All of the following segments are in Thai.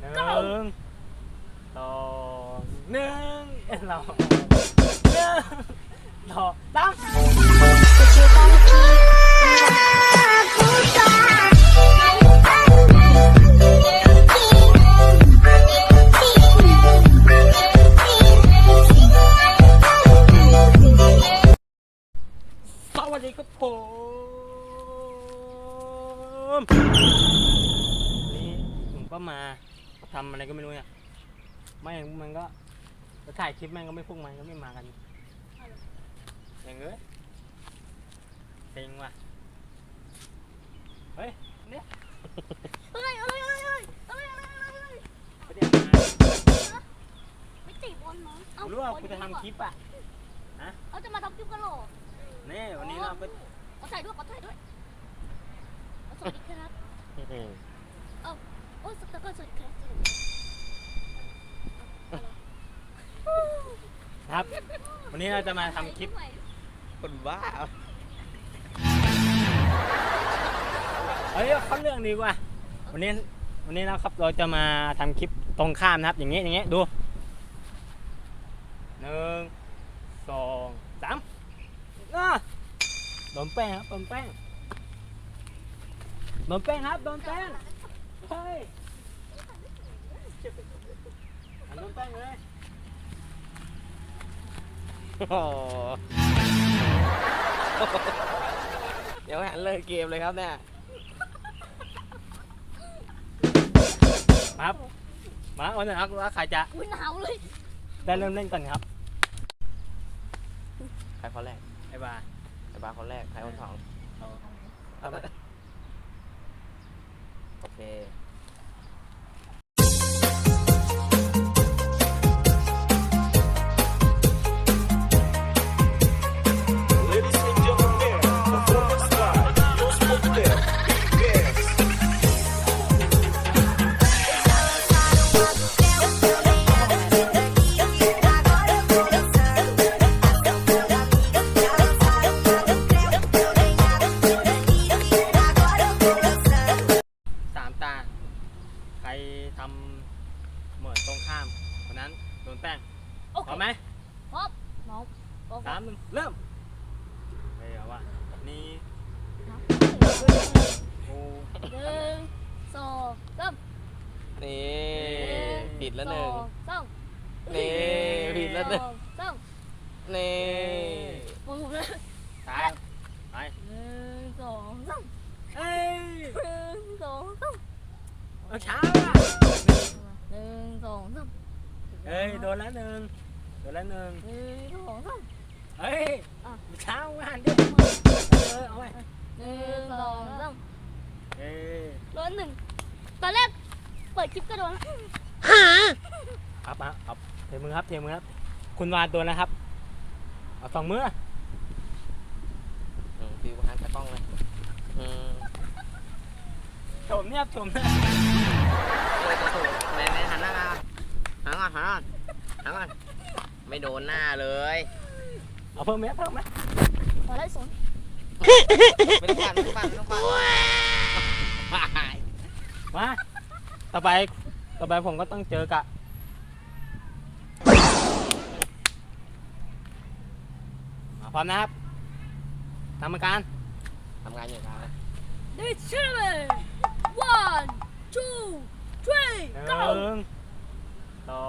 หนึ่งสองหนึ่งเอ้ยเราหนึ่งสองสาม ก็ไม่รู้เนี่ยไม่งมันก็จะถ่ายคลิปแม่งก็ไม่พุ่งมันก็ไม่มากันอย่างเงี้ยเซ็งว่ะเฮ้ยเนี่ยเอ้ยเอ้ยเอ้ยเอ้ยเอ้ยเอ้ยเอ้ยไม่ได้มาไม่ติดบอลมั้งเอ้ารู้ว่ากูจะทำคลิปอะเอาจะมาทำคลิปกันเหรอนี่วันนี้เราไปขอถ่ายด้วยขอถ่ายด้วยเอาสวัสดีครับโอ้สตาร์ก็สวัสดีครับสวัสดี ครับ วันนี้เราจะมาทำคลิปคนบ้าเฮ้ยเข้าเรื่องดีกว่า วันนี้วันนี้นะครับเราจะมาทำคลิปตรงข้ามนะครับ อย่างเงี้ยอย่างเงี้ยดูหนึ่งสองสามอะโดนแป้งครับโดนแป้งโดนแป้งครับโดนแป้งเฮ้ยอะโดนแป้งเลย เดี๋ยวหันเลิกเกมเลยครับเนี่ยครับมาวันนี้ครับว่าใครจะอุ้ยหนาวเลย ได้เริ่มเล่นก่อนครับใครคนแรกไอ้บาไอ้บ้าคนแรกใครคนสองเอาเอาไปโอเค ไหมพร้อมน้องโอเคสามหนึ่งเริ่มไม่เอาว่ะนี่โอ้หนึ่งสองสามนี่ผิดแล้วหนึ่งสอสามนี่ผิดแล้วหนึ่งสอสามนี่ผมผมเลยตายไปหนึ่งสองสามเอ้ยหนึ่งสองสามเอาช้าว่ะหนึ่งสองสามเอ้ยโดนแล้วหนึ่ง โดนแล้วหนึ่งหนึ่งสองสาม เฮ้ยอะช้ามากดิเออเอาไว้หนึ่งสองสามเอ้ยโดนหนึ่งตอนแรกเปิดคลิปก็โดนแล้วครับอะครับเทมือครับเทมือครับ คุณวานตัวนะครับ เอาสองมืออืมฟิวหันตะกล้องเลยอืมชมเนี่ยชมเนี่ยเออจะถูกไหนไหนหันหน้ามาหันก่อนหันก่อนหันก่อน ไม่โดนหน้าเลย เอาเพิ่มไหมเพิ่มไหมขอไล่สนไม่ต้องปั่นไม่ต้องปั่นไม่ต้องปั่นว้ายมาต่อไปต่อไปผมก็ต้องเจอกับอะพร้อมนะครับทำการทำงานอยู่ครับนี่เชื่อเลย one two three หนึ่ go งสอ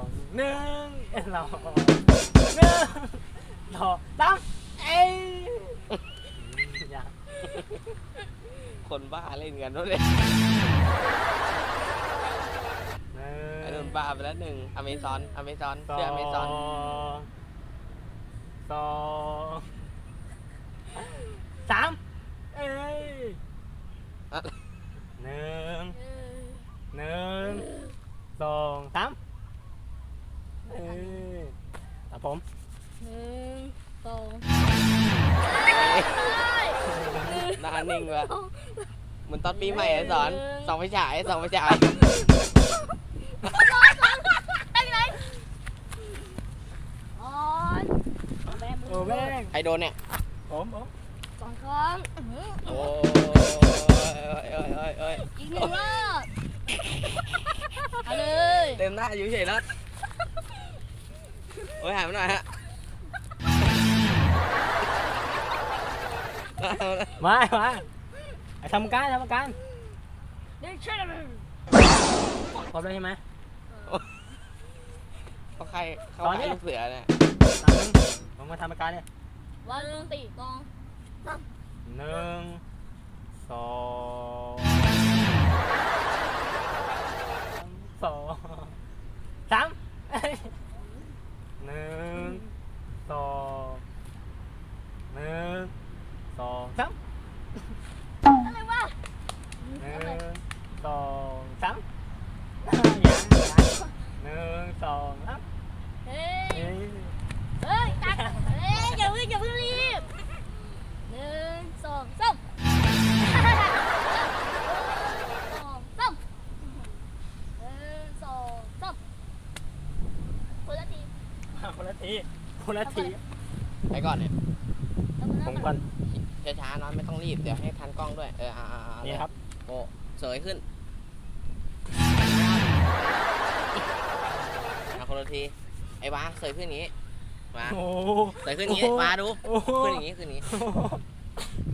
งหนึ่ง เอ้ยเราหนึ่งสองสามเอ้ยอย่าคนบ้าเล่นกันด้วยเลยหนึ่ไอ้งโดนบ้าไปแล้วหนึ่งอเมซอนอเมซอนสอเชื่ออเมซอนงสองสามเอ้ย อะ หนึ่งหนึ่งสองสามเอ้ยตามผม หนึ่ งสองหน้านิ่งว่ะเหมือนตอนปีใหม่ไอ้สอนสองไฟฉายสองไฟฉายไอ้ไรอ๋อแม่มืโอ้แม่งใครโดนเนี่ยผมผมสองครั้งโอ้ยโอ้ยโอ้ยโอ้ยอีกหนึ่งรอบเต็มหน้าอยู่เฉยแล้วโอ้ยหายมาหน่อยฮะ มามาไอ้ทำการทำการเด็กเช่นพร้อมแล้วใช่ไหมเขาใครเขาตอนใคนี้รลูกเสือเนี่ยตามมึงมึงมาทำการเนี่ยวันตีกอง ทีคนละทีไปก่อนเนี่ยผมก่อนช้าๆน้อยไม่ต้องรีบ เดี๋ยวให้ทันกล้องด้วย เอออ่าอ่าอ่านี่ครับ โอ้เสยขึ้นเอาคนละที ไอ้ว้าเสยขึ้นอย่างนี้ว้าโอ้เสยขึ้นอย่างนี้ว้าดูโอ้โหขึ้นอย่างนี้ขึ้นอย่างนี้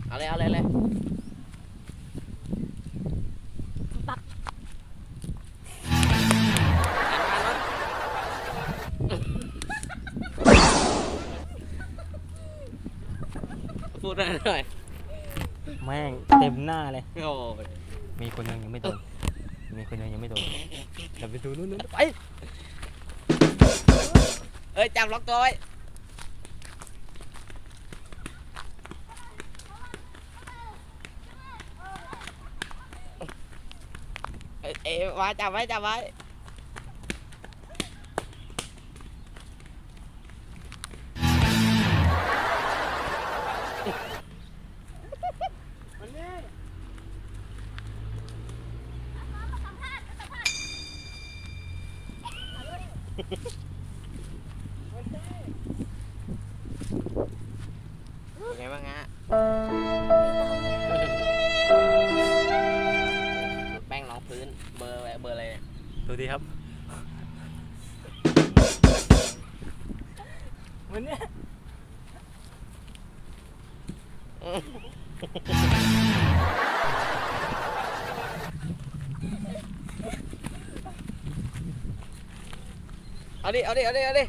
เอาเลยเอาเลยเอาเลย หน่อยหน่อยแม่งเต็มหน้าเลย โอ้ยมีคนยังยังไม่โดน มีคนยังยังไม่โดนเดี๋ยวไปดูนู่นนู่นไปเอ้ยจับล็อกตัวไว้เอ้ยเอ้ยว้าจับไว้จับไว้ เป็นไงบ้างฮะแป้งรองพื้น เบอร์อะไรเบอร์อะไรเนี่ยดูดีครับมันนี่เอาดิ เอาดิ เอาดิ เอาดิเอาดิเอาดิ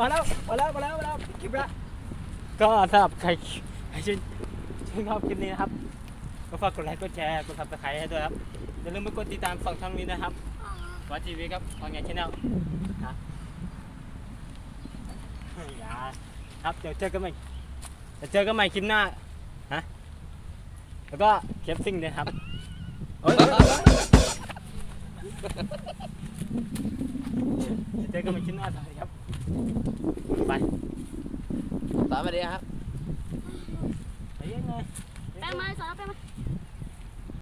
มาแล้วมาแล้วมาแล้วมาแล้วคลิปละก็สำหรับใครใครชื่นชื่นชอบคลิปนี้นะครับก็ฝากกดไลค์กดแชร์กดซับสไครต์ให้ด้วยครับอย่าลืมไปกดติดตามสองช่องนี้นะครับวัดทีวีครับออนไลน์ชแนลนะอย่าครับเดี๋ยวเจอกันใหม่เดี๋ยวเจอกันใหม่คลิปหน้าฮะแล้วก็เคปซิ่งด้วยครับโอ๊ยเดี๋ยวเจอกันใหม่คลิปหน้าสวัสดีครับ ไปสอนมาดีครับไปยังไง แป้งมาสอนแป้งมา